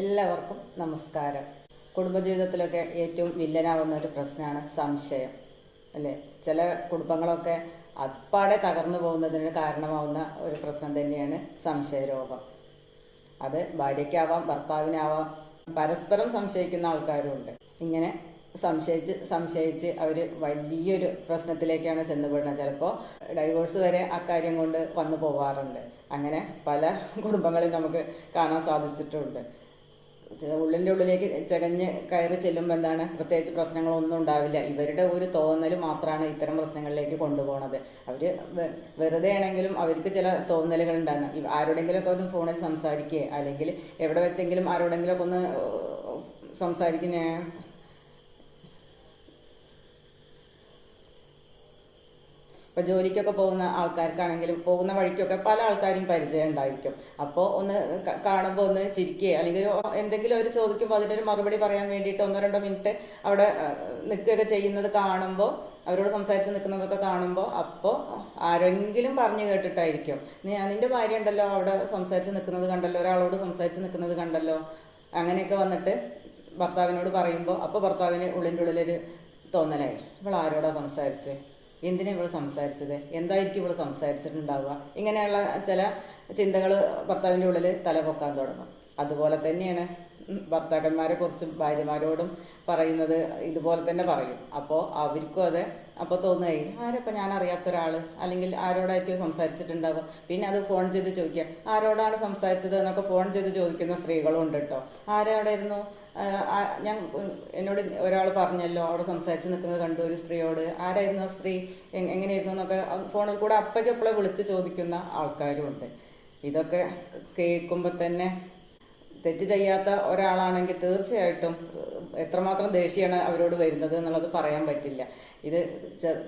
എല്ലാവർക്കും നമസ്കാരം. കുടുംബജീവിതത്തിലൊക്കെ ഏറ്റവും വില്ലനാവുന്ന ഒരു പ്രശ്നമാണ് സംശയം അല്ലേ? ചില കുടുംബങ്ങളൊക്കെ അപ്പാടെ തകർന്നു പോകുന്നതിന് കാരണമാവുന്ന ഒരു പ്രശ്നം തന്നെയാണ് സംശയരോഗം. അത് ഭാര്യയ്ക്കാവാം ഭർത്താവിനാവാം പരസ്പരം സംശയിക്കുന്ന ആൾക്കാരുമുണ്ട് ഇങ്ങനെ സംശയിച്ച് സംശയിച്ച് അവർ വലിയൊരു പ്രശ്നത്തിലേക്കാണ് ചെന്നുപെടുന്നത് ചിലപ്പോൾ ഡൈവോഴ്സ് വരെ അക്കാര്യം കൊണ്ട് വന്നു പോവാറുണ്ട്. അങ്ങനെ പല കുടുംബങ്ങളിൽ നമുക്ക് കാണാൻ സാധിച്ചിട്ടുണ്ട്. ഉള്ളിന്റെ ഉള്ളിലേക്ക് ചകഞ്ഞ് കയറി ചെല്ലുമ്പോൾ എന്താണ്? പ്രത്യേകിച്ച് പ്രശ്നങ്ങളൊന്നും ഉണ്ടാവില്ല. ഇവരുടെ ഒരു തോന്നൽ മാത്രമാണ് ഇത്തരം പ്രശ്നങ്ങളിലേക്ക് കൊണ്ടുപോകുന്നത് അവർ വെറുതെ ആണെങ്കിലും അവർക്ക് ചില തോന്നലുകൾ ഉണ്ടാകുന്ന ആരോടെങ്കിലുമൊക്കെ ഒന്ന് ഫോണിൽ സംസാരിക്കുക അല്ലെങ്കിൽ എവിടെ വെച്ചെങ്കിലും ആരോടെങ്കിലുമൊക്കെ ഒന്ന് സംസാരിക്കുന്ന. ഇപ്പൊ ജോലിക്കൊക്കെ പോകുന്ന ആൾക്കാർക്കാണെങ്കിലും പോകുന്ന വഴിക്കൊക്കെ പല ആൾക്കാരും പരിചയം ഉണ്ടായിരിക്കും. അപ്പോൾ ഒന്ന് കാണുമ്പോൾ ഒന്ന് ചിരിക്കുക അല്ലെങ്കിൽ എന്തെങ്കിലും ഒരു ചോദിക്കുമ്പോൾ ഒരു മറുപടി പറയാൻ വേണ്ടിയിട്ട് ഒന്നോ രണ്ടോ മിനിറ്റ് അവിടെ നിൽക്കുകയൊക്കെ ചെയ്യുന്നത് കാണുമ്പോൾ അവരോട് സംസാരിച്ച് നിൽക്കുന്നതൊക്കെ കാണുമ്പോൾ അപ്പോൾ ആരെങ്കിലും പറഞ്ഞു കേട്ടിട്ടായിരിക്കും. നീ നിന്റെ ഭാര്യ ഉണ്ടല്ലോ അവിടെ സംസാരിച്ച് നിൽക്കുന്നത് കണ്ടല്ലോ ഒരാളോട് സംസാരിച്ച് നിൽക്കുന്നത് കണ്ടല്ലോ അങ്ങനെയൊക്കെ വന്നിട്ട് ഭർത്താവിനോട് പറയുമ്പോൾ അപ്പോൾ ഭർത്താവിന് ഉള്ളിന്റെ ഉള്ളിലൊരു തോന്നലായി. ഇവൾ ആരോടാ സംസാരിച്ചത് എന്തിനാ ഇവിടെ സംസാരിച്ചത്? എന്തായിരിക്കും ഇവിടെ സംസാരിച്ചിട്ടുണ്ടാവുക? ഇങ്ങനെയുള്ള ചില ചിന്തകൾ ഭർത്താവിന്റെ ഉള്ളിൽ തലപൊക്കാൻ തുടങ്ങും. അതുപോലെ തന്നെയാണ് ഭർത്താക്കന്മാരെ കുറിച്ചും ഭാര്യമാരോടും പറയുന്നത് ഇതുപോലെ തന്നെ പറയും. അപ്പോൾ അവർക്കും അത് അപ്പോൾ തോന്നുകയും ആരപ്പം ഞാൻ അറിയാത്ത ഒരാൾ അല്ലെങ്കിൽ ആരോടായിരിക്കും സംസാരിച്ചിട്ടുണ്ടാവുക? പിന്നെ അത് ഫോൺ ചെയ്ത് ചോദിക്കുക ആരോടാണ് സംസാരിച്ചത്? എന്നൊക്കെ ഫോൺ ചെയ്ത് ചോദിക്കുന്ന സ്ത്രീകളും ഉണ്ട് കേട്ടോ. ആരോടായിരുന്നു ഞാൻ എന്നോട് ഒരാൾ പറഞ്ഞല്ലോ അവിടെ സംസാരിച്ച് നിൽക്കുന്നത് കണ്ടു ഒരു സ്ത്രീയോട്. ആരായിരുന്നു ആ സ്ത്രീ? എങ്ങനെയായിരുന്നു എന്നൊക്കെ. ഫോണിൽ കൂടെ അപ്പയ്ക്കപ്പളെ വിളിച്ച് ചോദിക്കുന്ന ആൾക്കാരുമുണ്ട് ഇതൊക്കെ കേൾക്കുമ്പോൾ തന്നെ തെറ്റ് ചെയ്യാത്ത ഒരാളാണെങ്കിൽ തീർച്ചയായിട്ടും എത്രമാത്രം ദേഷ്യമാണ് അവരോട് വരുന്നത് എന്നുള്ളത് പറയാൻ പറ്റില്ല. ഇത്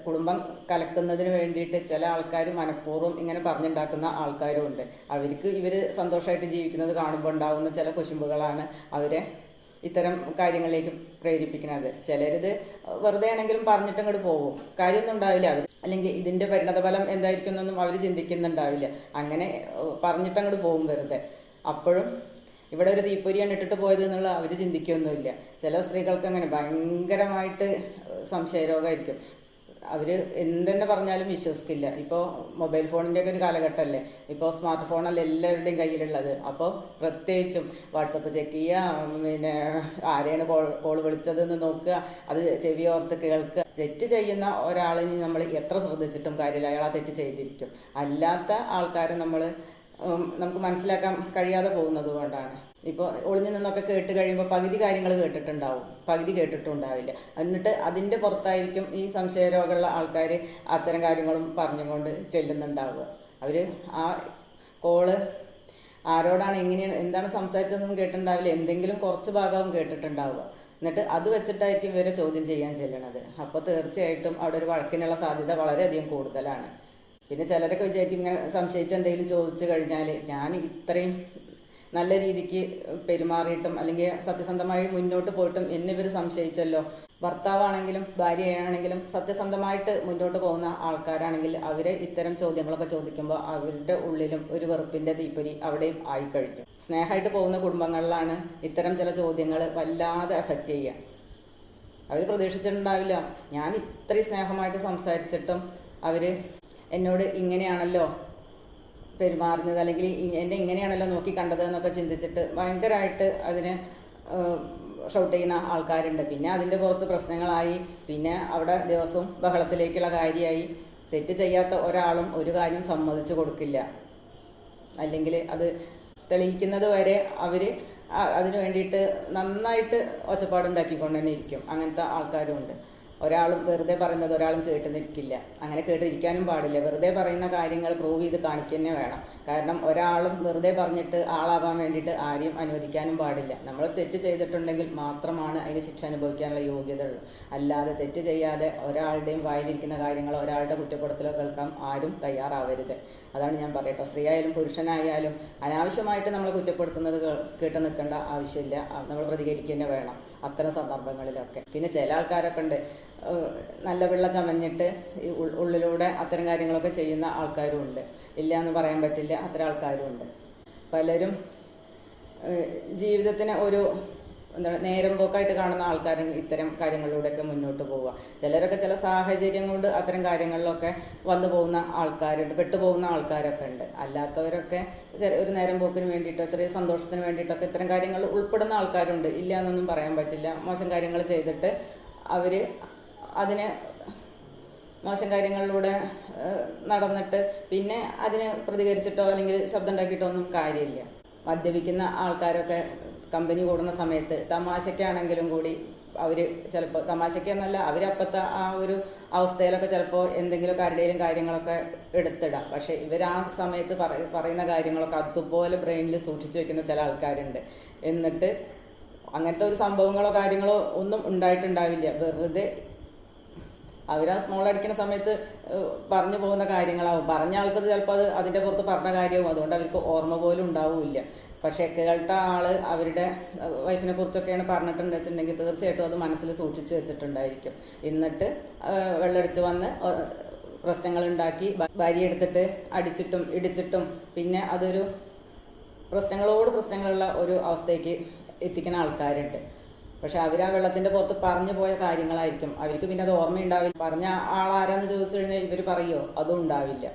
കുടുംബം കലക്കുന്നതിന് വേണ്ടിയിട്ട് ചില ആൾക്കാർ മനഃപൂർവം ഇങ്ങനെ പറഞ്ഞുണ്ടാക്കുന്ന ആൾക്കാരും ഉണ്ട്. അവർക്ക് ഇവർ സന്തോഷമായിട്ട് ജീവിക്കുന്നത് കാണുമ്പോൾ ഉണ്ടാകുന്ന ചില കുശുമ്പുകളാണ് അവരെ ഇത്തരം കാര്യങ്ങളിലേക്ക് പ്രേരിപ്പിക്കുന്നത്. ചിലരിത് വെറുതെ ആണെങ്കിലും പറഞ്ഞിട്ട് അങ്ങോട്ട് പോകും കാര്യമൊന്നും ഉണ്ടാവില്ല. അവർ അല്ലെങ്കിൽ ഇതിന്റെ പരിണതഫലം എന്തായിരിക്കും എന്നൊന്നും അവർ ചിന്തിക്കുന്നുണ്ടാവില്ല. അങ്ങനെ പറഞ്ഞിട്ട് അങ്ങോട്ട് പോകും വെറുതെ. അപ്പോഴും ഇവിടെ ഒരു തീപ്പൊരിയാണ് ഇട്ടിട്ട് പോയത് എന്നുള്ള അവർ ചിന്തിക്കൊന്നുമില്ല. ചില സ്ത്രീകൾക്ക് അങ്ങനെ ഭയങ്കരമായിട്ട് സംശയരോഗമായിരിക്കും. അവർ എന്തെന്നെ പറഞ്ഞാലും വിശ്വസിക്കില്ല. ഇപ്പോൾ മൊബൈൽ ഫോണിന്റെ ഒക്കെ ഒരു കാലഘട്ടമല്ലേ ഇപ്പോൾ സ്മാർട്ട് ഫോണല്ല എല്ലാവരുടെയും കയ്യിലുള്ളത്. അപ്പോൾ പ്രത്യേകിച്ചും വാട്സപ്പ് ചെക്ക് ചെയ്യുക പിന്നെ ആരെയാണ് കോൾ കോൾ വിളിച്ചതെന്ന് നോക്കുക അത് ചെവി ഓർത്ത് കേൾക്കുക. തെറ്റ് ചെയ്യുന്ന ഒരാളിന് നമ്മൾ എത്ര ശ്രദ്ധിച്ചിട്ടും കാര്യമില്ല. അയാൾ ആ തെറ്റ് ചെയ്തിരിക്കും. അല്ലാത്ത ആൾക്കാരെ നമ്മൾ നമുക്ക് മനസ്സിലാക്കാൻ കഴിയാതെ പോകുന്നത് കൊണ്ടാണ്. ഇപ്പോൾ ഒളിഞ്ഞു നിന്നൊക്കെ കേട്ട് കഴിയുമ്പോൾ പകുതി കാര്യങ്ങൾ കേട്ടിട്ടുണ്ടാവും. പകുതി കേട്ടിട്ടുണ്ടാവില്ല. എന്നിട്ട് അതിന്റെ പുറത്തായിരിക്കും ഈ സംശയരോഗമുള്ള ആൾക്കാർ അത്തരം കാര്യങ്ങളും പറഞ്ഞുകൊണ്ട് ചെല്ലുന്നുണ്ടാവുക. അവർ ആ കോൾ ആരോടാണ് എങ്ങനെയാണ് എന്താണ് സംസാരിച്ചതെന്നും കേട്ടിട്ടുണ്ടാവില്ല. എന്തെങ്കിലും കുറച്ച് ഭാഗവും കേട്ടിട്ടുണ്ടാവുക. എന്നിട്ട് അത് വെച്ചിട്ടായിരിക്കും ഇവരെ ചോദ്യം ചെയ്യാൻ ചെല്ലണത്. അപ്പോൾ തീർച്ചയായിട്ടും അവിടെ ഒരു വഴക്കിനുള്ള സാധ്യത വളരെയധികം കൂടുതലാണ്. പിന്നെ ചിലരൊക്കെ വിചാരിക്കും ഇങ്ങനെ സംശയിച്ച് എന്തെങ്കിലും ചോദിച്ചു കഴിഞ്ഞാൽ ഞാൻ ഇത്രയും നല്ല രീതിക്ക് പെരുമാറിയിട്ടും അല്ലെങ്കിൽ സത്യസന്ധമായി മുന്നോട്ട് പോയിട്ടും എന്നിവർ സംശയിച്ചല്ലോ. ഭർത്താവാണെങ്കിലും ഭാര്യയാണെങ്കിലും സത്യസന്ധമായിട്ട് മുന്നോട്ട് പോകുന്ന ആൾക്കാരാണെങ്കിൽ അവരെ ഇത്തരം ചോദ്യങ്ങളൊക്കെ ചോദിക്കുമ്പോൾ അവരുടെ ഉള്ളിലും ഒരു വെറുപ്പിന്റെ തീപ്പൊരി അവിടെയും കഴിക്കും സ്നേഹമായിട്ട് പോകുന്ന കുടുംബങ്ങളിലാണ് ഇത്തരം ചില ചോദ്യങ്ങൾ വല്ലാതെ എഫക്റ്റ് ചെയ്യുക. അവർ പ്രതീക്ഷിച്ചിട്ടുണ്ടാവില്ല. ഞാൻ ഇത്രയും സ്നേഹമായിട്ട് സംസാരിച്ചിട്ടും അവർ എന്നോട് ഇങ്ങനെയാണല്ലോ പെരുമാറുന്നത് അല്ലെങ്കിൽ എന്റെ ഇങ്ങനെയാണല്ലോ നോക്കി കണ്ടത് എന്നൊക്കെ ചിന്തിച്ചിട്ട് ഭയങ്കരമായിട്ട് അതിന് ഷൗട്ട് ചെയ്യുന്ന ആൾക്കാരുണ്ട്. പിന്നെ അതിന്റെ പുറത്ത് പ്രശ്നങ്ങളായി. പിന്നെ അവിടെ ദിവസവും ബഹളത്തിലേക്കുള്ള കാര്യമായി തെറ്റ് ചെയ്യാത്ത ഒരാളും ഒരു കാര്യം സമ്മതിച്ചു കൊടുക്കില്ല. അല്ലെങ്കിൽ അത് തെളിയിക്കുന്നത് വരെ അവർ അതിനു വേണ്ടിയിട്ട് നന്നായിട്ട് ഒച്ചപ്പാടുണ്ടാക്കിക്കൊണ്ട് തന്നെ ഇരിക്കും. അങ്ങനത്തെ ആൾക്കാരും ഉണ്ട്. ഒരാളും വെറുതെ പറയുന്നത് ഒരാളും കേട്ട് നിൽക്കില്ല. അങ്ങനെ കേട്ടിരിക്കാനും പാടില്ല. വെറുതെ പറയുന്ന കാര്യങ്ങൾ പ്രൂവ് ചെയ്ത് കാണിക്കുക തന്നെ വേണം. കാരണം ഒരാളും വെറുതെ പറഞ്ഞിട്ട് ആളാവാൻ വേണ്ടിയിട്ട് ആരെയും അനുവദിക്കാനും പാടില്ല. നമ്മൾ തെറ്റ് ചെയ്തിട്ടുണ്ടെങ്കിൽ മാത്രമാണ് അതിന് ശിക്ഷ അനുഭവിക്കാനുള്ള യോഗ്യത ഉള്ളൂ അല്ലാതെ തെറ്റ് ചെയ്യാതെ ഒരാളുടെയും വായിലിരിക്കുന്ന കാര്യങ്ങൾ ഒരാളുടെ കുറ്റപ്പെടുത്തലോ കേൾക്കാൻ ആരും തയ്യാറാവരുത്. അതാണ് ഞാൻ പറയട്ടെ. സ്ത്രീ ആയാലും പുരുഷനായാലും അനാവശ്യമായിട്ട് നമ്മൾ കുറ്റപ്പെടുത്തുന്നത് കേട്ട് നിൽക്കേണ്ട ആവശ്യമില്ല. നമ്മൾ പ്രതികരിക്കുക തന്നെ വേണം. അത്തരം സന്ദർഭങ്ങളിലൊക്കെ. പിന്നെ ചില ആൾക്കാരൊക്കെ ഉണ്ട് നല്ല വെള്ളം ചമഞ്ഞിട്ട് ഉള്ളിലൂടെ അത്തരം കാര്യങ്ങളൊക്കെ ചെയ്യുന്ന ആൾക്കാരും ഉണ്ട്. ഇല്ല എന്ന് പറയാൻ പറ്റില്ല അത്തരം ആൾക്കാരും ഉണ്ട്. പലരും ജീവിതത്തിന് ഒരു എന്താണ് നേരം പോക്കായിട്ട് കാണുന്ന ആൾക്കാരും ഇത്തരം കാര്യങ്ങളിലൂടെയൊക്കെ മുന്നോട്ട് പോവുക. ചിലരൊക്കെ ചില സാഹചര്യം കൊണ്ട് അത്തരം കാര്യങ്ങളിലൊക്കെ വന്നു പോകുന്ന ആൾക്കാരുണ്ട് പെട്ടുപോകുന്ന ആൾക്കാരൊക്കെ ഉണ്ട്. അല്ലാത്തവരൊക്കെ ഒരു നേരം പോക്കിന് വേണ്ടിയിട്ടോ ചെറിയ സന്തോഷത്തിന് വേണ്ടിയിട്ടൊക്കെ ഇത്തരം കാര്യങ്ങൾ ഉൾപ്പെടുന്ന ആൾക്കാരുണ്ട്. ഇല്ല എന്നൊന്നും പറയാൻ പറ്റില്ല. മോശം കാര്യങ്ങൾ ചെയ്തിട്ട് അവർ അതിനെ മോശം കാര്യങ്ങളിലൂടെ നടന്നിട്ട് പിന്നെ അതിന് പ്രതികരിച്ചിട്ടോ അല്ലെങ്കിൽ ശബ്ദം ഉണ്ടാക്കിയിട്ടോ ഒന്നും കാര്യമില്ല. മദ്യപിക്കുന്ന ആൾക്കാരൊക്കെ കമ്പനി കൂടുന്ന സമയത്ത് തമാശയ്ക്കാണെങ്കിലും കൂടി അവർ ചിലപ്പോൾ തമാശയ്ക്കെന്നല്ല അവരപ്പത്തെ ആ ഒരു അവസ്ഥയിലൊക്കെ ചിലപ്പോൾ എന്തെങ്കിലും ആരുടെയും കാര്യങ്ങളൊക്കെ എടുത്തിടാം. പക്ഷേ ഇവർ ആ സമയത്ത് പറയുന്ന കാര്യങ്ങളൊക്കെ അതുപോലെ ബ്രെയിനിൽ സൂക്ഷിച്ചു വെക്കുന്ന ചില ആൾക്കാരുണ്ട്. എന്നിട്ട് അങ്ങനത്തെ ഒരു സംഭവങ്ങളോ കാര്യങ്ങളോ ഒന്നും ഉണ്ടായിട്ടുണ്ടാവില്ല. വെറുതെ അവർ ആ സ്മോൾ അടിക്കുന്ന സമയത്ത് പറഞ്ഞു പോകുന്ന കാര്യങ്ങളാവും. പറഞ്ഞ ആൾക്കത് ചിലപ്പോൾ അത് അതിന്റെ പുറത്ത് പറഞ്ഞ കാര്യവും അതുകൊണ്ട് അവർക്ക് ഓർമ്മ പോലും ഉണ്ടാവില്ല. പക്ഷേ കേട്ട ആൾ അവരുടെ വൈഫിനെ കുറിച്ചൊക്കെയാണ് പറഞ്ഞിട്ടുണ്ട് വെച്ചിട്ടുണ്ടെങ്കിൽ തീർച്ചയായിട്ടും അത് മനസ്സിൽ സൂക്ഷിച്ചു വെച്ചിട്ടുണ്ടായിരിക്കും. എന്നിട്ട് ഏഹ്, വെള്ളടിച്ച് വന്ന് പ്രശ്നങ്ങൾ ഉണ്ടാക്കി ഭാര്യ എടുത്തിട്ട് അടിച്ചിട്ടും ഇടിച്ചിട്ടും പിന്നെ അതൊരു പ്രശ്നങ്ങളോട് പ്രശ്നങ്ങളുള്ള ഒരു അവസ്ഥയ്ക്ക് എത്തിക്കുന്ന ആൾക്കാരുണ്ട്. പക്ഷെ അവർ ആ വെള്ളത്തിന്റെ പുറത്ത് പറഞ്ഞു പോയ കാര്യങ്ങളായിരിക്കും. അവർക്ക് പിന്നെ അത് ഓർമ്മയുണ്ടാവില്ല. പറഞ്ഞ ആളാരാന്ന് ചോദിച്ചു കഴിഞ്ഞാൽ ഇവർ പറയോ? അതും ഉണ്ടാവില്ല.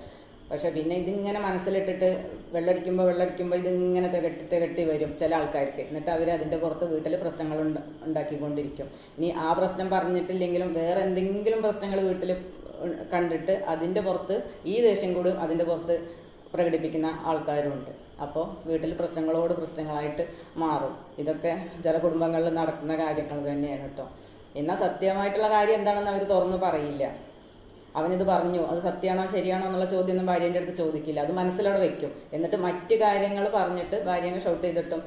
പക്ഷെ പിന്നെ ഇതിങ്ങനെ മനസ്സിലിട്ടിട്ട് വെള്ളടിക്കുമ്പോൾ വെള്ളടിക്കുമ്പോൾ ഇതിങ്ങനെ തികട്ടി തികട്ടി വരും ചില ആൾക്കാർക്ക്. എന്നിട്ട് അവർ അതിന്റെ പുറത്ത് വീട്ടിൽ പ്രശ്നങ്ങൾ ഉണ്ട- ഉണ്ടാക്കിക്കൊണ്ടിരിക്കും. ഇനി ആ പ്രശ്നം പറഞ്ഞിട്ടില്ലെങ്കിലും വേറെ എന്തെങ്കിലും പ്രശ്നങ്ങൾ വീട്ടിൽ കണ്ടിട്ട് അതിന്റെ പുറത്ത് ഈ ദേഷ്യം കൂടും അതിന്റെ പുറത്ത് പ്രകടിപ്പിക്കുന്ന ആൾക്കാരുമുണ്ട് അപ്പോൾ വീട്ടിൽ പ്രശ്നങ്ങളോട് പ്രശ്നങ്ങളായിട്ട് മാറും. ഇതൊക്കെ ചില കുടുംബങ്ങളിൽ നടക്കുന്ന കാര്യങ്ങൾ തന്നെയാണ് കേട്ടോ. എന്നാൽ സത്യമായിട്ടുള്ള കാര്യം എന്താണെന്ന് അവർ തുറന്നു പറയില്ല. അവനിത് പറഞ്ഞു അത് സത്യമാണോ ശരിയാണോ എന്നുള്ള ചോദ്യം ഒന്നും ഭാര്യന്റെ അടുത്ത് ചോദിക്കില്ല. അത് മനസ്സിലവിടെ വെക്കും. എന്നിട്ട് മറ്റ് കാര്യങ്ങൾ പറഞ്ഞിട്ട് ഭാര്യനെ ഷൗട്ട് ചെയ്തിട്ടും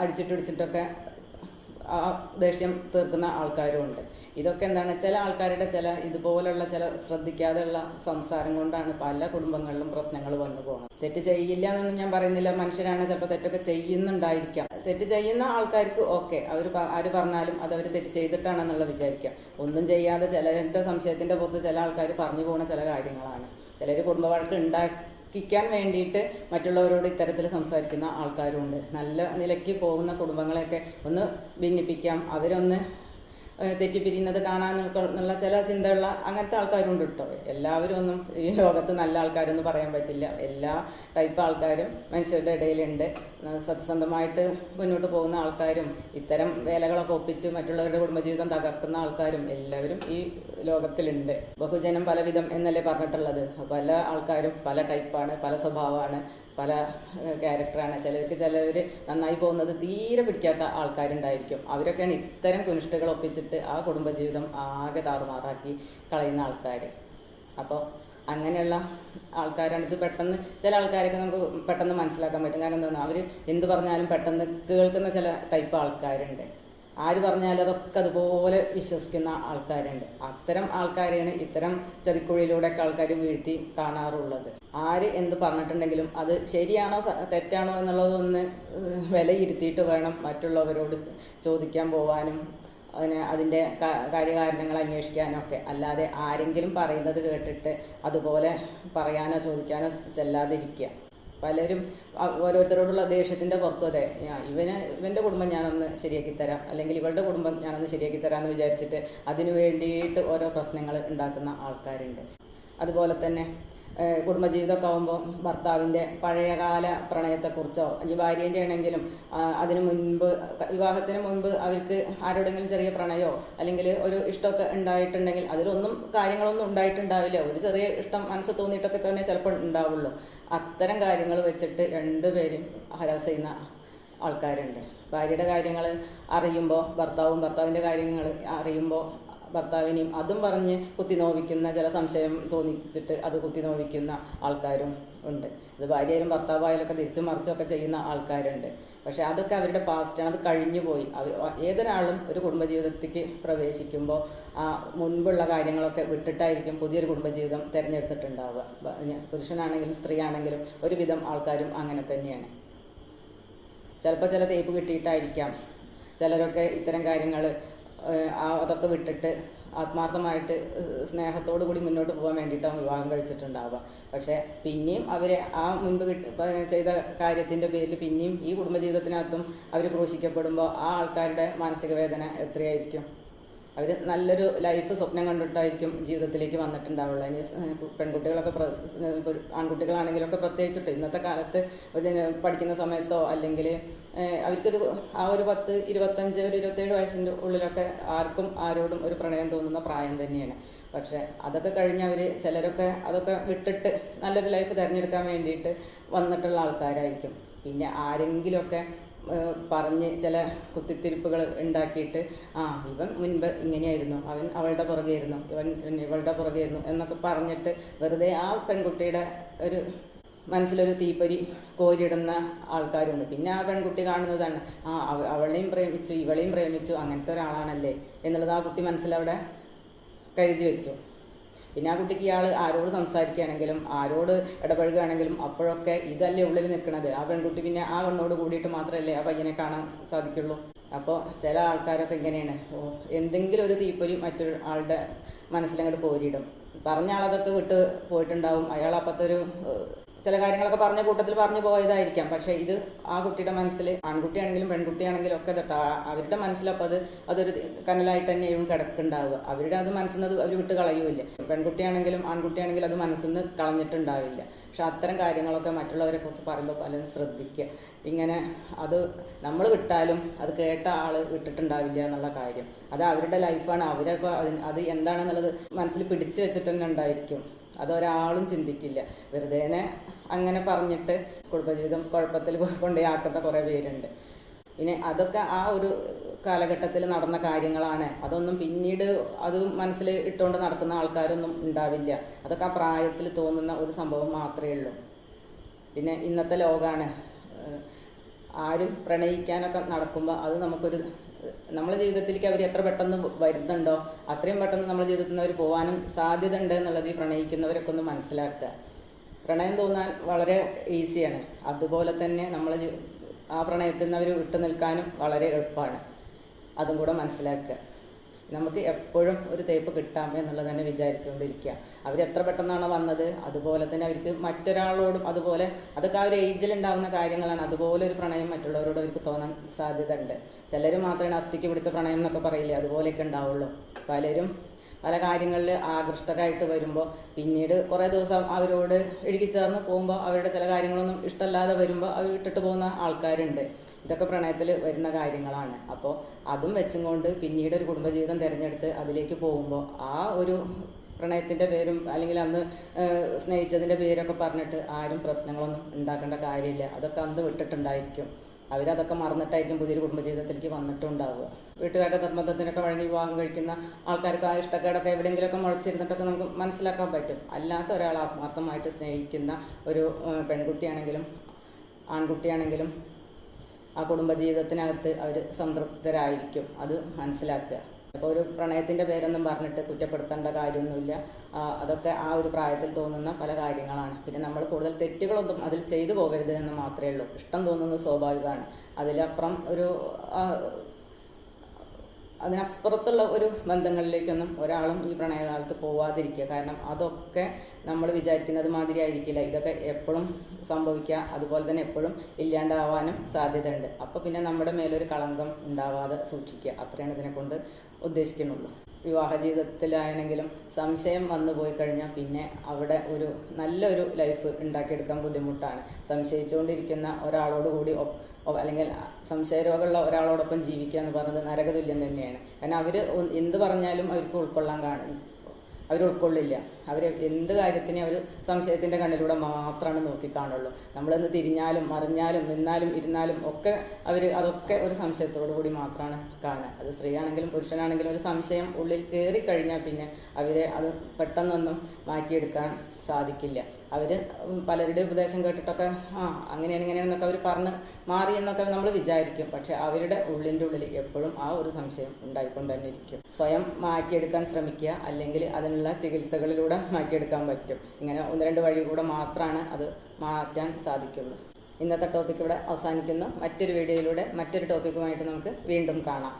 അടിച്ചിട്ടിടിച്ചിട്ടൊക്കെ ദേഷ്യം തീർക്കുന്ന ആൾക്കാരും ഉണ്ട്. ഇതൊക്കെ എന്താണ്? ചില ആൾക്കാരുടെ ചില ഇതുപോലുള്ള ചില ശ്രദ്ധിക്കാതെയുള്ള സംസാരം കൊണ്ടാണ് പല കുടുംബങ്ങളിലും പ്രശ്നങ്ങൾ വന്നു പോകുന്നത്. തെറ്റ് ചെയ്യില്ല എന്നൊന്നും ഞാൻ പറയുന്നില്ല. മനുഷ്യരാണ് ചിലപ്പോൾ തെറ്റൊക്കെ ചെയ്യുന്നുണ്ടായിരിക്കാം. തെറ്റ് ചെയ്യുന്ന ആൾക്കാർക്ക് ഓക്കെ. അവർ ആര് പറഞ്ഞാലും അത് അവർ തെറ്റ് ചെയ്തിട്ടാണെന്നുള്ള വിചാരിക്കാം. ഒന്നും ചെയ്യാതെ ചിലരുടെ സംശയത്തിന്റെ പുറത്ത് ചില ആൾക്കാർ പറഞ്ഞു പോകുന്ന ചില കാര്യങ്ങളാണ്. ചിലർ കുടുംബ വഴക്ക് ഉണ്ടാക്കിക്കാൻ വേണ്ടിയിട്ട് മറ്റുള്ളവരോട് ഇത്തരത്തിൽ സംസാരിക്കുന്ന ആൾക്കാരുണ്ട്. നല്ല നിലയ്ക്ക് പോകുന്ന കുടുംബങ്ങളെയൊക്കെ ഒന്ന് ഭിന്നിപ്പിക്കാം. അവരൊന്ന് തെറ്റിപ്പിരിയുന്നത് കാണാൻ എന്നുള്ള ചില ചിന്തയുള്ള അങ്ങനത്തെ ആൾക്കാരുണ്ട് കേട്ടോ. എല്ലാവരും ഒന്നും ഈ ലോകത്ത് നല്ല ആൾക്കാരെന്ന് പറയാൻ പറ്റില്ല. എല്ലാ ടൈപ്പ് ആൾക്കാരും മനുഷ്യരുടെ ഇടയിലുണ്ട്. സത്യസന്ധമായിട്ട് മുന്നോട്ട് പോകുന്ന ആൾക്കാരും ഇത്തരം വേലകളൊക്കെ ഒപ്പിച്ച് മറ്റുള്ളവരുടെ കുടുംബജീവിതം തകർക്കുന്ന ആൾക്കാരും എല്ലാവരും ഈ ലോകത്തിലുണ്ട്. ബഹുജനം പലവിധം എന്നല്ലേ പറഞ്ഞിട്ടുള്ളത്. പല ആൾക്കാരും പല ടൈപ്പാണ് പല സ്വഭാവമാണ്. പല ക്യാരക്ടറാണ്. ചിലർക്ക് ചിലവർ നന്നായി പോകുന്നത് തീരെ പിടിക്കാത്ത ആൾക്കാരുണ്ടായിരിക്കും. അവരൊക്കെയാണ് ഇത്തരം കുനിഷ്ഠകൾ ഒപ്പിച്ചിട്ട് ആ കുടുംബജീവിതം ആകെ താറുമാറാക്കി കളയുന്ന ആൾക്കാർ അപ്പോൾ അങ്ങനെയുള്ള ആൾക്കാരാണ്. ഇത് പെട്ടെന്ന് ചില ആൾക്കാരൊക്കെ നമുക്ക് പെട്ടെന്ന് മനസ്സിലാക്കാൻ പറ്റും. കാരണം എന്താ അവർ എന്ത് പറഞ്ഞാലും പെട്ടെന്ന് കേൾക്കുന്ന ചില ടൈപ്പ് ആൾക്കാരുണ്ട്. ആര് പറഞ്ഞാലും അതൊക്കെ അതുപോലെ വിശ്വസിക്കുന്ന ആൾക്കാരുണ്ട്. അത്തരം ആൾക്കാരെയാണ് ഇത്തരം ചതിക്കുഴിയിലൂടെയൊക്കെ ആൾക്കാർ വീഴ്ത്തി കാണാറുള്ളത്. ആര് എന്ത് പറഞ്ഞിട്ടുണ്ടെങ്കിലും അത് ശരിയാണോ തെറ്റാണോ എന്നുള്ളതൊന്ന് വിലയിരുത്തിയിട്ട് വേണം മറ്റുള്ളവരോട് ചോദിക്കാൻ പോവാനും അതിന് അതിന്റെ കാര്യകാരണങ്ങൾ അന്വേഷിക്കാനൊക്കെ അല്ലാതെ ആരെങ്കിലും പറയുന്നത് കേട്ടിട്ട് അതുപോലെ പറയാനോ ചോദിക്കാനോ ചെല്ലാതിരിക്കുക. പലരും ഓരോരുത്തരോടുള്ള ദേഷ്യത്തിന്റെ പുറത്തു അതെ ഇവന് ഇവന്റെ കുടുംബം ഞാനൊന്ന് ശരിയാക്കി തരാം. അല്ലെങ്കിൽ ഇവളുടെ കുടുംബം ഞാനൊന്ന് ശരിയാക്കി തരാം എന്ന് വിചാരിച്ചിട്ട് അതിനു വേണ്ടിയിട്ട് ഓരോ പ്രശ്നങ്ങൾ ഉണ്ടാക്കുന്ന ആൾക്കാരുണ്ട്. അതുപോലെ തന്നെ കുടുംബജീവിതമൊക്കെ ആകുമ്പോൾ ഭർത്താവിന്റെ പഴയകാല പ്രണയത്തെക്കുറിച്ചോ അല്ലെങ്കിൽ ഭാര്യേന്റെ ആണെങ്കിലും അതിന് മുൻപ് വിവാഹത്തിന് മുൻപ് അവർക്ക് ആരോടെങ്കിലും ചെറിയ പ്രണയമോ അല്ലെങ്കിൽ ഒരു ഇഷ്ടമൊക്കെ ഉണ്ടായിട്ടുണ്ടെങ്കിൽ അതിലൊന്നും കാര്യങ്ങളൊന്നും ഉണ്ടായിട്ടുണ്ടാവില്ല. ഒരു ചെറിയ ഇഷ്ടം മനസ്സ് തോന്നിയിട്ടൊക്കെ തന്നെ ചിലപ്പോൾ ഉണ്ടാവുള്ളൂ. അത്തരം കാര്യങ്ങൾ വെച്ചിട്ട് രണ്ടുപേരും ഹരാസ് ചെയ്യുന്ന ആൾക്കാരുണ്ട്. ഭാര്യയുടെ കാര്യങ്ങൾ അറിയുമ്പോൾ ഭർത്താവും ഭർത്താവിന്റെ കാര്യങ്ങൾ അറിയുമ്പോൾ ഭർത്താവിനെയും അതും പറഞ്ഞ് കുത്തി നോവിക്കുന്ന ചില സംശയം തോന്നിച്ചിട്ട് അത് കുത്തി നോവിക്കുന്ന ആൾക്കാരും ഉണ്ട്. അത് ഭാര്യയായാലും ഭർത്താവായാലും ഒക്കെ തിരിച്ചും മറിച്ചൊക്കെ ചെയ്യുന്ന ആൾക്കാരുണ്ട്. പക്ഷെ അതൊക്കെ അവരുടെ പാസ്റ്റാണ് അത് കഴിഞ്ഞു പോയി. ഏതൊരാളും ഒരു കുടുംബജീവിതത്തിലേക്ക് പ്രവേശിക്കുമ്പോൾ ആ മുൻപുള്ള കാര്യങ്ങളൊക്കെ വിട്ടിട്ടായിരിക്കും പുതിയൊരു കുടുംബജീവിതം തിരഞ്ഞെടുത്തിട്ടുണ്ടാവുക. പുരുഷനാണെങ്കിലും സ്ത്രീ ആണെങ്കിലും ഒരുവിധം ആൾക്കാരും അങ്ങനെ തന്നെയാണ്. ചിലപ്പോൾ ചില തേപ്പ് കിട്ടിയിട്ടായിരിക്കാം. ചിലരൊക്കെ ഇത്തരം കാര്യങ്ങൾ അതൊക്കെ വിട്ടിട്ട് ആത്മാർത്ഥമായിട്ട് സ്നേഹത്തോടു കൂടി മുന്നോട്ട് പോകാൻ വേണ്ടിയിട്ടാണ് വിവാഹം കഴിച്ചിട്ടുണ്ടാവുക. പക്ഷേ പിന്നെയും അവരെ ആ മുൻപ് ചെയ്ത കാര്യത്തിന്റെ പേരിൽ പിന്നെയും ഈ കുടുംബജീവിതത്തിനകത്തും അവർ ക്രൂശിക്കപ്പെടുമ്പോൾ ആ ആൾക്കാരുടെ മാനസിക വേദന എത്രയായിരിക്കും? അവർ നല്ലൊരു ലൈഫ് സ്വപ്നം കണ്ടിട്ടായിരിക്കും ജീവിതത്തിലേക്ക് വന്നിട്ടുണ്ടാവുള്ളൂ. അതിന് പെൺകുട്ടികളൊക്കെ ആൺകുട്ടികളാണെങ്കിലൊക്കെ പ്രത്യേകിച്ചിട്ട് ഇന്നത്തെ കാലത്ത് പഠിക്കുന്ന സമയത്തോ അല്ലെങ്കിൽ അവർക്കൊരു ആ ഒരു പത്ത് ഇരുപത്തഞ്ച് ഒരു ഇരുപത്തേഴ് വയസ്സിന്റെ ഉള്ളിലൊക്കെ ആർക്കും ആരോടും ഒരു പ്രണയം തോന്നുന്ന പ്രായം തന്നെയാണ്. പക്ഷേ അതൊക്കെ കഴിഞ്ഞ് അവർ ചിലരൊക്കെ അതൊക്കെ വിട്ടിട്ട് നല്ലൊരു ലൈഫ് തിരഞ്ഞെടുക്കാൻ വേണ്ടിയിട്ട് വന്നിട്ടുള്ള ആൾക്കാരായിരിക്കും. പിന്നെ ആരെങ്കിലുമൊക്കെ പറഞ്ഞ് ചില കുത്തിത്തിരിപ്പുകൾ ഉണ്ടാക്കിയിട്ട് ആ ഇവൻ മുൻപ് ഇങ്ങനെയായിരുന്നു. അവൻ അവളുടെ പുറകെയായിരുന്നു. ഇവൻ ഇവളുടെ പുറകെയായിരുന്നു. എന്നൊക്കെ പറഞ്ഞിട്ട് വെറുതെ ആ പെൺകുട്ടിയുടെ ഒരു മനസ്സിലൊരു തീപ്പൊരി കോരിടുന്ന ആൾക്കാരുണ്ട്. പിന്നെ ആ പെൺകുട്ടി കാണുന്നതാണ് ആ അവളെയും പ്രേമിച്ചു ഇവളെയും പ്രേമിച്ചു അങ്ങനത്തെ ഒരാളാണല്ലേ? എന്നുള്ളത് ആ കുട്ടി മനസ്സിലവിടെ കരുതി വെച്ചു. പിന്നെ ആ കുട്ടിക്ക് ഇയാൾ ആരോട് സംസാരിക്കുകയാണെങ്കിലും ആരോട് ഇടപഴകുകയാണെങ്കിലും അപ്പോഴൊക്കെ ഇതല്ലേ ഉള്ളിൽ നിൽക്കുന്നത്. ആ പെൺകുട്ടി പിന്നെ ആ കണ്ണോട് കൂടിയിട്ട് മാത്രമല്ലേ ആ പയ്യനെ കാണാൻ സാധിക്കുള്ളൂ. അപ്പോൾ ചില ആൾക്കാരൊക്കെ ഇങ്ങനെയാണ്. ഓ എന്തെങ്കിലും ഒരു തീപ്പൊരി മറ്റൊരു ആളുടെ മനസ്സിലങ്ങോട്ട് പോരിയിടും പറഞ്ഞ ആളതൊക്കെ വിട്ട് പോയിട്ടുണ്ടാവും. അയാൾ അപ്പത്തെ ഒരു ഏഹ്, ചില കാര്യങ്ങളൊക്കെ പറഞ്ഞ കൂട്ടത്തിൽ പറഞ്ഞു പോയതായിരിക്കാം. പക്ഷെ ഇത് ആ കുട്ടിയുടെ മനസ്സിൽ ആൺകുട്ടിയാണെങ്കിലും പെൺകുട്ടിയാണെങ്കിലും ഒക്കെ തട്ടാ അവരുടെ മനസ്സിലപ്പോൾ അത് അതൊരു കനലായിട്ട് തന്നെയും കിടക്കുന്നുണ്ടാവുക. അവരുടെ അത് മനസ്സിൽ നിന്ന് അവർ വിട്ട് കളയുമില്ല പെൺകുട്ടിയാണെങ്കിലും ആൺകുട്ടിയാണെങ്കിലും അത് മനസ്സിൽ നിന്ന് കളഞ്ഞിട്ടുണ്ടാവില്ല. പക്ഷെ അത്തരം കാര്യങ്ങളൊക്കെ മറ്റുള്ളവരെ കുറിച്ച് പറയുമ്പോൾ പലരും ശ്രദ്ധിക്കുക. ഇങ്ങനെ അത് നമ്മൾ വിട്ടാലും അത് കേട്ട ആൾ വിട്ടിട്ടുണ്ടാവില്ല എന്നുള്ള കാര്യം. അത് അവരുടെ ലൈഫാണ്. അവരപ്പോൾ അതിന് അത് എന്താണെന്നുള്ളത് മനസ്സിൽ പിടിച്ചു വെച്ചിട്ട് തന്നെ ഉണ്ടായിരിക്കും. അതൊരാളും ചിന്തിക്കില്ല. വെറുതെ അങ്ങനെ പറഞ്ഞിട്ട് കുടുംബജീവിതം കുഴപ്പത്തിൽ കൊണ്ടുപോയാക്കുന്ന കുറേ പേരുണ്ട്. ഇനി അതൊക്കെ ആ ഒരു കാലഘട്ടത്തിൽ നടന്ന കാര്യങ്ങളാണ്. അതൊന്നും പിന്നീട് അത് മനസ്സിൽ ഇട്ടുകൊണ്ട് നടക്കുന്ന ആൾക്കാരൊന്നും ഉണ്ടാവില്ല. അതൊക്കെ ആ പ്രായത്തിൽ തോന്നുന്ന ഒരു സംഭവം മാത്രമേ ഉള്ളൂ. പിന്നെ ഇന്നത്തെ ലോകമാണ് ആരും പ്രണയിക്കാനൊക്കെ നടക്കുമ്പോൾ അത് നമുക്കൊരു നമ്മുടെ ജീവിതത്തിലേക്ക് അവർ എത്ര പെട്ടെന്ന് വരുന്നുണ്ടോ അത്രയും പെട്ടെന്ന് നമ്മുടെ ജീവിതത്തിൽ നിന്ന് അവർ പോകാനും സാധ്യത ഉണ്ട് എന്നുള്ളത് ഈ പ്രണയിക്കുന്നവരൊക്കെ ഒന്ന് മനസ്സിലാക്കുക. പ്രണയം തോന്നാൻ വളരെ ഈസിയാണ്. അതുപോലെ തന്നെ നമ്മൾ ആ പ്രണയത്തിൽ നിന്ന് അവർ വിട്ടു നിൽക്കാനും വളരെ എളുപ്പമാണ്. അതും കൂടെ മനസ്സിലാക്കുക. നമുക്ക് എപ്പോഴും ഒരു തേപ്പ് കിട്ടാം എന്നുള്ളത് തന്നെ വിചാരിച്ചുകൊണ്ടിരിക്കുക. അവർ എത്ര പെട്ടെന്നാണ് വന്നത്. അതുപോലെ തന്നെ അവർക്ക് മറ്റൊരാളോടും അതുപോലെ അതൊക്കെ ആ ഒരു ഏജിൽ ഉണ്ടാകുന്ന കാര്യങ്ങളാണ്. അതുപോലെ ഒരു പ്രണയം മറ്റുള്ളവരോട് അവർക്ക് തോന്നാൻ സാധ്യത ഉണ്ട് ചിലർ മാത്രമേ അസ്ഥിക്ക് പിടിച്ച പ്രണയം എന്നൊക്കെ പറയില്ലേ? അതുപോലെയൊക്കെ ഉണ്ടാവുള്ളൂ. പലരും പല കാര്യങ്ങളിൽ ആകൃഷ്ടരായിട്ട് വരുമ്പോൾ പിന്നീട് കുറേ ദിവസം അവരോട് ഇഴുകിച്ചേർന്ന് പോകുമ്പോൾ അവരുടെ ചില കാര്യങ്ങളൊന്നും ഇഷ്ടമല്ലാതെ വരുമ്പോൾ അവർ വിട്ടിട്ട് പോകുന്ന ആൾക്കാരുണ്ട്. ഇതൊക്കെ പ്രണയത്തിൽ വരുന്ന കാര്യങ്ങളാണ്. അപ്പോൾ അതും വെച്ചും കൊണ്ട് പിന്നീട് ഒരു കുടുംബജീവിതം തിരഞ്ഞെടുത്ത് അതിലേക്ക് പോകുമ്പോൾ ആ ഒരു പ്രണയത്തിന്റെ പേരും അല്ലെങ്കിൽ അന്ന് സ്നേഹിച്ചതിന്റെ പേരൊക്കെ പറഞ്ഞിട്ട് ആരും പ്രശ്നങ്ങളൊന്നും ഉണ്ടാക്കേണ്ട കാര്യമില്ല. അതൊക്കെ അന്ന് വിട്ടിട്ടുണ്ടായിരിക്കും. അവരതൊക്കെ മറന്നിട്ടായിരിക്കും പുതിയൊരു കുടുംബജീവിതത്തിലേക്ക് വന്നിട്ടുണ്ടാവുക. വീട്ടുകാരുടെ നിർബന്ധത്തിനൊക്കെ വഴങ്ങി വിവാഹം കഴിക്കുന്ന ആൾക്കാർക്ക് ആ ഇഷ്ടക്കേടൊക്കെ എവിടെയെങ്കിലുമൊക്കെ മുളച്ചിരുന്നിട്ടൊക്കെ നമുക്ക് മനസ്സിലാക്കാൻ പറ്റും. അല്ലാത്ത ഒരാൾ ആത്മാർത്ഥമായിട്ട് സ്നേഹിക്കുന്ന ഒരു പെൺകുട്ടിയാണെങ്കിലും ആൺകുട്ടിയാണെങ്കിലും ആ കുടുംബജീവിതത്തിനകത്ത് അവർ സംതൃപ്തരായിരിക്കും. അത് മനസ്സിലാക്കുക. ഒരു പ്രണയത്തിന്റെ പേരൊന്നും പറഞ്ഞിട്ട് കുറ്റപ്പെടുത്തേണ്ട കാര്യമൊന്നുമില്ല. അതൊക്കെ ആ ഒരു പ്രായത്തിൽ തോന്നുന്ന പല കാര്യങ്ങളാണ്. പിന്നെ നമ്മൾ കൂടുതൽ തെറ്റുകളൊന്നും അതിൽ ചെയ്തു പോകരുത് എന്ന് മാത്രമേ ഉള്ളൂ. ഇഷ്ടം തോന്നുന്നത് സ്വാഭാവികമാണ്. അതിലപ്പുറം ഒരു അതിനപ്പുറത്തുള്ള ഒരു ബന്ധങ്ങളിലേക്കൊന്നും ഒരാളും ഈ പ്രണയകാലത്ത് പോവാതിരിക്കുക. കാരണം അതൊക്കെ നമ്മൾ വിചാരിക്കുന്നത് മാതിരി ആയിരിക്കില്ല. ഇതൊക്കെ എപ്പോഴും സംഭവിക്കുക. അതുപോലെ തന്നെ എപ്പോഴും ഇല്ലാണ്ടാവാനും സാധ്യതയുണ്ട്. അപ്പോൾ പിന്നെ നമ്മുടെ മേലൊരു കളങ്കം ഉണ്ടാവാതെ സൂക്ഷിക്കുക. അത്രയാണ് ഇതിനെ കൊണ്ട് ഉദ്ദേശിക്കുന്നുള്ളൂ. വിവാഹ ജീവിതത്തിലാണെങ്കിലും സംശയം വന്നു പോയി കഴിഞ്ഞാൽ പിന്നെ അവിടെ ഒരു നല്ലൊരു ലൈഫ് ഉണ്ടാക്കിയെടുക്കാൻ ബുദ്ധിമുട്ടാണ്. സംശയിച്ചുകൊണ്ടിരിക്കുന്ന ഒരാളോട് കൂടി അല്ലെങ്കിൽ സംശയരോഗമുള്ള ഒരാളോടൊപ്പം ജീവിക്കുക എന്ന് പറയുന്നത് നരകതുല്യം തന്നെയാണ്. കാരണം അവർ എന്ത് പറഞ്ഞാലും അവർക്ക് ഉൾക്കൊള്ളാൻ കാണും. അവർ ഉൾക്കൊള്ളില്ല. അവർ എന്ത് കാര്യത്തിനെ അവർ സംശയത്തിന്റെ കണ്ണിലൂടെ മാത്രമാണ് നോക്കിക്കാണുള്ളൂ നമ്മളൊന്ന് തിരിഞ്ഞാലും മറിഞ്ഞാലും നിന്നാലും ഇരുന്നാലും ഒക്കെ അവർ അതൊക്കെ ഒരു സംശയത്തോടു കൂടി മാത്രമാണ് കാണുക. അത് സ്ത്രീയാണെങ്കിലും പുരുഷനാണെങ്കിലും ഒരു സംശയം ഉള്ളിൽ കയറി കഴിഞ്ഞാൽ പിന്നെ അവരെ അത് പെട്ടെന്നൊന്നും മാറ്റിയെടുക്കാൻ സാധിക്കില്ല. അവർ പലരുടെ ഉപദേശം കേട്ടിട്ടൊക്കെ ആ അങ്ങനെയാണ് ഇങ്ങനെയാണെന്നൊക്കെ അവർ പറഞ്ഞ് മാറി എന്നൊക്കെ നമ്മൾ വിചാരിക്കും. പക്ഷെ അവരുടെ ഉള്ളിന്റെ ഉള്ളിൽ എപ്പോഴും ആ ഒരു സംശയം ഉണ്ടായിക്കൊണ്ട് തന്നെ ഇരിക്കും. സ്വയം മാറ്റിയെടുക്കാൻ ശ്രമിക്കുക അല്ലെങ്കിൽ അതിനുള്ള ചികിത്സകളിലൂടെ മാറ്റിയെടുക്കാൻ പറ്റും. ഇങ്ങനെ ഒന്ന് രണ്ട് വഴിയിലൂടെ മാത്രമാണ് അത് മാറ്റാൻ സാധിക്കുള്ളൂ. ഇന്നത്തെ ടോപ്പിക് ഇവിടെ അവസാനിക്കുന്നു. മറ്റൊരു വീഡിയോയിലൂടെ മറ്റൊരു ടോപ്പിക്കുമായിട്ട് നമുക്ക് വീണ്ടും കാണാം.